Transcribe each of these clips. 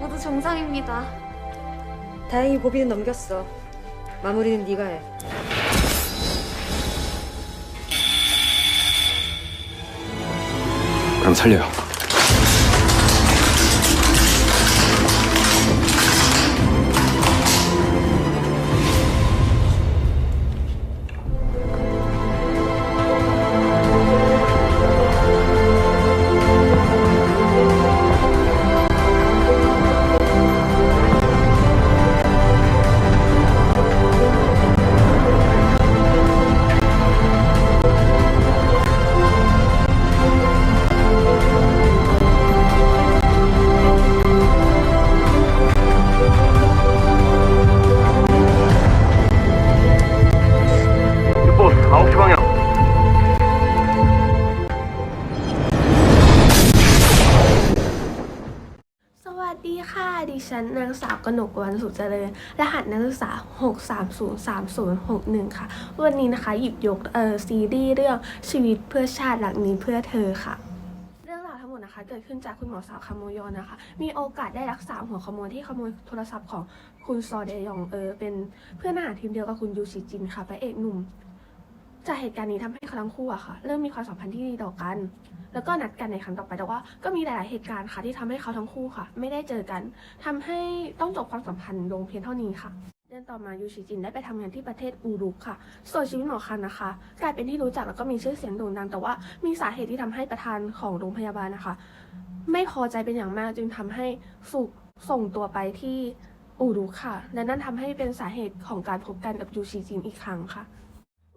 모두 정상입니다. 다행히 고비는 넘겼어. 마무리는 네가 해. 그럼 살려요. ดีค่ะ ดิฉันนางสาวกนกวันสุขเจริญ รหัสนักศึกษา 6303061 ค่ะ วันนี้นะคะหยิบยกเอ่อซีรีส์เรื่องชีวิตเพื่อชาติหลักนี้เพื่อเธอค่ะเรื่องราวทั้งหมดนะคะเกิดขึ้นจากคุณหมอสาวคาโมยอนนะคะ มีโอกาสได้รักษาหัวขโมยที่ขโมยโทรศัพท์ของคุณซอเดยองเออ เป็นเพื่อนหาทีมเดียวกับคุณยูชิจินค่ะพระเอกหนุ่ม จากเหตุการณ์นี้ทำให้เขาทั้งคู่อะค่ะ เริ่มมีความสัมพันธ์ที่ดีต่อกัน แล้วก็นัดกันในครั้งต่อไปแต่ว่าก็มีหลาย ๆ เหตุการณ์ค่ะที่ทำให้เขาทั้งคู่ค่ะ ไม่ได้เจอกันทำให้ต้องจบความสัมพันธ์ลงเพียงเท่านี้ค่ะเดือนต่อมายูชิจินได้ไปทำงานที่ประเทศอูรุกค่ะ ส่วนชีวิตหมอคันนะคะ กลายเป็นที่รู้จักแล้วก็มีชื่อเสียงโด่งดัง แต่ว่ามีสาเหตุที่ทำให้ประธานของโรงพยาบาลนะคะ ไม่พอใจเป็นอย่างมากจึงทำให้สุกส่งตัวไปที่อูรุกค่ะ และนั่นทำให้เป็นสาเหตุของการพบกันกับยูชิจินอีกครั้งค่ะ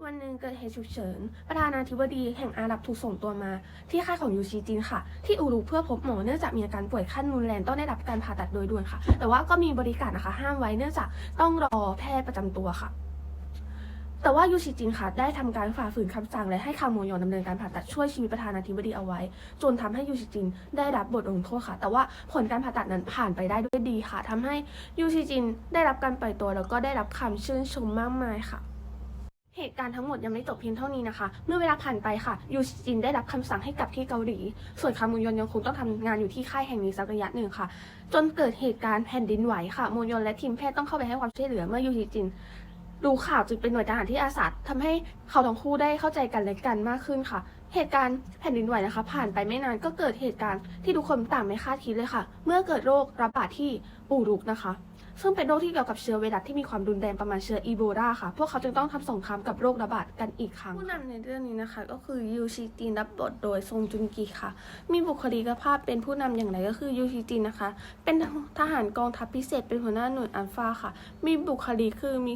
วันหนึ่งเกิดเหตุฉุกเฉิน ประธานาธิบดีแห่งอาหรับถูกส่งตัวมา ที่ค่ายของยูชิจินค่ะ ที่อูรุเพื่อพบหมอเนื่องจากมีอาการป่วยขั้นรุนแรงต้องได้รับการผ่าตัดโดยด่วนค่ะ แต่ว่าก็มีบริการนะคะ ห้ามไว้เนื่องจากต้องรอแพทย์ประจำตัวค่ะ แต่ว่ายูชิจินค่ะได้ทำการฝ่าฝืนคำสั่งและให้คาโมยอนดำเนินการผ่าตัดช่วยชีวิตประธานาธิบดีเอาไว้ จนทำให้ยูชิจินได้รับบทลงโทษค่ะ แต่ว่าผลการผ่าตัดนั้นผ่านไปได้ด้วยดีค่ะทำให้ยูชิจินได้รับการปล่อยตัวแล้วก็ได้รับคำชื่นชมมากมายค่ะ เหตุการณ์ทั้งหมดยังไม่จบเพียงเท่านี้นะคะ เมื่อเวลาผ่านไปค่ะ ยูจินได้รับคำสั่งให้กลับที่เกาหลี ส่วนคามุนยอนยังคงต้องทำงานอยู่ที่ค่ายแห่งนี้สักระยะหนึ่งค่ะ จนเกิดเหตุการณ์แผ่นดินไหวค่ะ มุนยอนและทีมแพทย์ต้องเข้าไปให้ความช่วยเหลือเมื่อยูจินรู้ข่าวจึงเป็นหน่วยทหารที่อาสาทำให้เขาทั้งคู่ได้เข้าใจกันและกันมากขึ้นค่ะ เหตุการณ์แผ่นดินไหวนะคะ ผ่านไปไม่นานก็เกิดเหตุการณ์ที่ทุกคนต่างไม่คาดคิดเลยค่ะ เมื่อเกิดโรคระบาดที่ปูรุกนะคะ ซึ่งเป็นโรคที่เกี่ยวกับเชื้อไวรัสที่มีความรุนแรงประมาณเชื้ออีโบลาค่ะ พวกเขาจึงต้องทำสงครามกับโรคระบาดกันอีกครั้ง ผู้นำในเรื่องนี้นะคะ ก็คือยูชิจินรับบทโดยซงจุนกีค่ะ มีบุคลิกภาพเป็นผู้นำอย่างไรก็คือยูชิจินนะคะ เป็นทหารกองทัพพิเศษเป็นหัวหน้าหน่วยอัลฟาค่ะ มีบุคลิกคือมี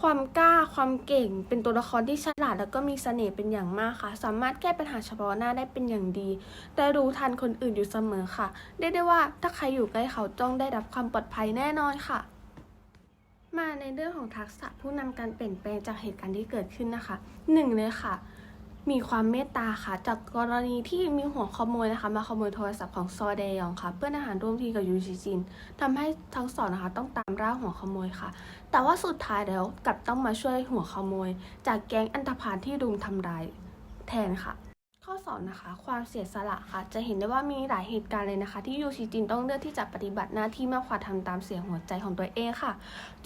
ความกล้าความเก่ง เป็นตัวละครที่ฉลาดแล้วก็มีเสน่ห์เป็นอย่างมากค่ะ สามารถแก้ปัญหาเฉพาะหน้าได้เป็นอย่างดี แต่รู้ทันคนอื่นอยู่เสมอค่ะเรียกได้ว่าถ้าใครอยู่ใกล้เขาจ้องได้รับความปลอดภัยแน่นอนค่ะ มาในเรื่องของทักษะผู้นำการเปลี่ยนแปลงจากเหตุการณ์ที่เกิดขึ้นนะคะหนึ่งเลยค่ะ มีความเมตตาค่ะ จากกรณีที่มีหัวขโมยนะคะ มาขโมยโทรศัพท์ของซอเดยองค่ะ เพื่อนอาหารร่วมทีมกับยูจิจินทำให้ทั้งสองนะคะ ต้องตามล่าหัวขโมยค่ะ แต่ว่าสุดท้ายแล้วกลับต้องมาช่วยหัวขโมย จากแก๊งอันธพาลที่รุมทำร้ายแทนค่ะ ข้อสอนนะคะ ความเสียสละค่ะ จะเห็นได้ว่ามีหลายเหตุการณ์เลยนะคะ ที่ยูชิจินต้องเลือกที่จะปฏิบัติหน้าที่มากกว่าทำตามเสียงหัวใจของตัวเองค่ะ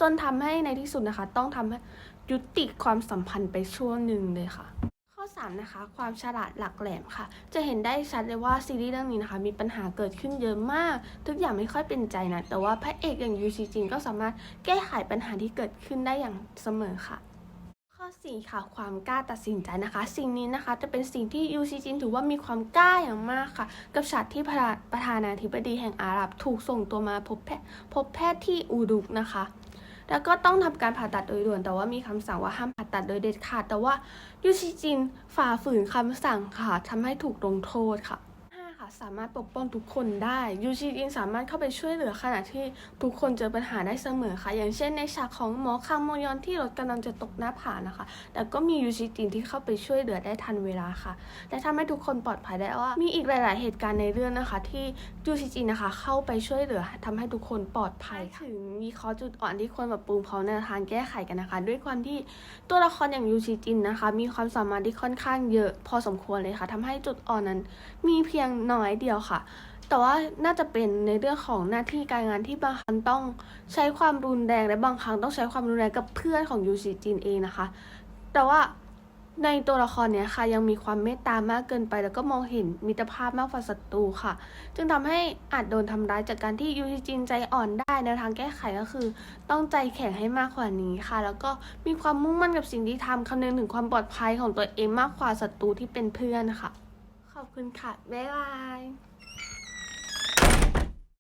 จนทำให้ในที่สุดนะคะ ต้องทำให้ยุติความสัมพันธ์ไปช่วงหนึ่งเลยค่ะ 3 นะคะ ความฉลาดหลักแหลมค่ะ จะเห็นได้ชัดเลยว่าซีรีส์เรื่องนี้นะคะ มีปัญหาเกิดขึ้นเยอะมาก ทุกอย่างไม่ค่อยเป็นใจนะ แต่ว่าพระเอกอย่างยูชิจินก็สามารถแก้ไขปัญหาที่เกิดขึ้นได้อย่างเสมอค่ะข้อ4ค่ะความกล้าตัดสินใจนะคะ สิ่งนี้นะคะจะเป็นสิ่งที่ยูชิจินถือว่ามีความกล้าอย่างมากค่ะ กับฉากที่ประธานาธิบดีแห่งอาหรับ ถูกส่งตัวมาพบแพทย์พบแพทย์ที่อูรุกนะคะ แล้วก็ต้องทำการผ่าตัดโดยด่วน แต่ว่ามีคำสั่งว่าห้ามผ่าตัดโดยเด็ดขาด แต่ว่ายูชิจินฝ่าฝืนคำสั่งค่ะทำให้ถูกลงโทษค่ะ5ค่ะ สามารถปกป้องทุกคนได้ยูชิจินสามารถเข้าไปช่วยเหลือขณะที่ทุกคนเจอปัญหาได้เสมอค่ะ อย่างเช่นในฉากของหมอคางโมยอนที่รถกำลังจะตกหน้าผานะคะ แต่ก็มียูชิจินที่เข้าไปช่วยเหลือได้ทันเวลาค่ะและทำให้ทุกคนปลอดภัยได้ว่า มีอีกหลาย ๆ เหตุการณ์ในเรื่องนะคะ ที่ยูชิจินนะคะ เข้าไปช่วยเหลือทำให้ทุกคนปลอดภัยถึงมีข้อจุดอ่อนที่ควรปรับปรุงพร้อมแนวทางแก้ไขกันนะคะ ด้วยความที่ตัวละครอย่างยูชิจินนะคะ มีความสามารถที่ค่อนข้างเยอะพอสมควรเลยค่ะทำให้จุดอ่อนนั้น มีเพียงน้อยเดียวค่ะ แต่ว่าน่าจะเป็นในเรื่องของหน้าที่การงานที่บางครั้งต้องใช้ความรุนแรงและบางครั้งต้องใช้ความรุนแรงกับเพื่อนของยูซีจินเองนะคะ แต่ว่าในตัวละครเนี้ยค่ะยังมีความเมตตามากเกินไป แล้วก็มองเห็นมิตรภาพมากกว่าศัตรูค่ะ จึงทำให้อาจโดนทำร้ายจากการที่ยูซีจินใจอ่อนได้แนวทางแก้ไขก็คือ ต้องใจแข็งให้มากกว่านี้ค่ะ แล้วก็มีความมุ่งมั่นกับสิ่งที่ทำคำนึงถึงความปลอดภัยของตัวเองมากกว่าศัตรูที่เป็นเพื่อนค่ะ ขอบคุณค่ะ บ๊ายบาย